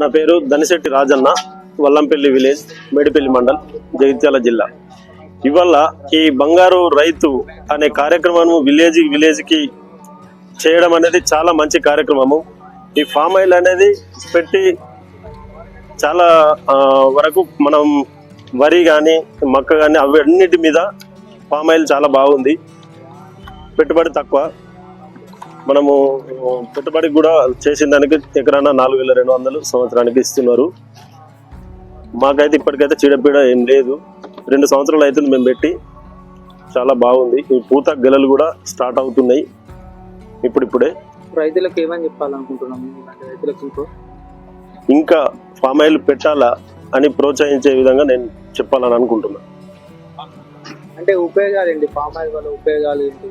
నా పేరు దనిశెట్టి రాజన్న వల్లంపల్లి విలేజ్ మేడిపల్లి మండల్ జగిత్యాల జిల్లా. ఇవాళ ఈ బంగారు రైతు అనే కార్యక్రమము విలేజ్ విలేజ్కి చేయడం అనేది చాలా మంచి కార్యక్రమము. ఈ ఫామ్ ఆయిల్ అనేది పెట్టి చాలా వరకు మనం వరి కానీ మక్క కానీ అవన్నిటి మీద ఫామ్ ఆయిల్ చాలా బాగుంది. పెట్టుబడి తక్కువ. మనము పెట్టుబడి కూడా చేసిన దానికి ఎకరాన నాలుగు వేల రెండు వందలు సంవత్సరానికి ఇస్తున్నారు. మాకైతే ఇప్పటికైతే చీడపీడ ఏం లేదు. రెండు సంవత్సరాలు అవుతుంది మేము పెట్టి. చాలా బాగుంది. ఈ పూత గెలలు కూడా స్టార్ట్ అవుతున్నాయి. ఇప్పుడిప్పుడే. రైతులకు ఏమని చెప్పాలనుకుంటున్నాం? ఇలాంటి రైతులకు ఇంకో? ఫామ్ ఆయిల్ పెట్టాలా అని ప్రోత్సహించే విధంగా నేను చెప్పాలని అనుకుంటున్నాను అంటే ఉపయోగాలు ఏంటి? పామ్ ఆయిల్ వల్ల ఉపయోగాలు ఏంటి?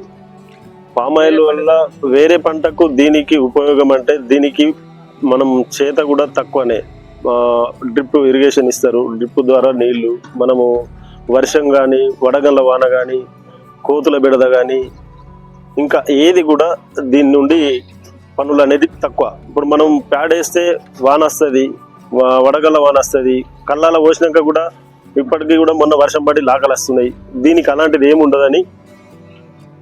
పామ్ ఆయిల్ వల్ల వేరే పంటకు దీనికి ఉపయోగం అంటే దీనికి మనం చేత కూడా తక్కువనే. డ్రిప్ ఇరిగేషన్ ఇస్తారు. డ్రిప్ ద్వారా నీళ్ళు మనము వర్షం కానీ వడగళ్ళ వాన కానీ కోతుల బిడద కానీ ఇంకా ఏది కూడా దీని నుండి పనులు అనేది తక్కువ. ఇప్పుడు మనం ప్యాడ్ వేస్తే వాన వస్తుంది వడగళ్ళ వాన వస్తుంది కళ్ళాల పోసినాక కూడా ఇప్పటికీ కూడా మొన్న వర్షం పడి లాకలు వస్తున్నాయి. దీనికి అలాంటిది ఏముండదని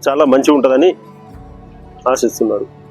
చాలా మంచిగా ఉంటుందని ఆశిస్తున్నారు.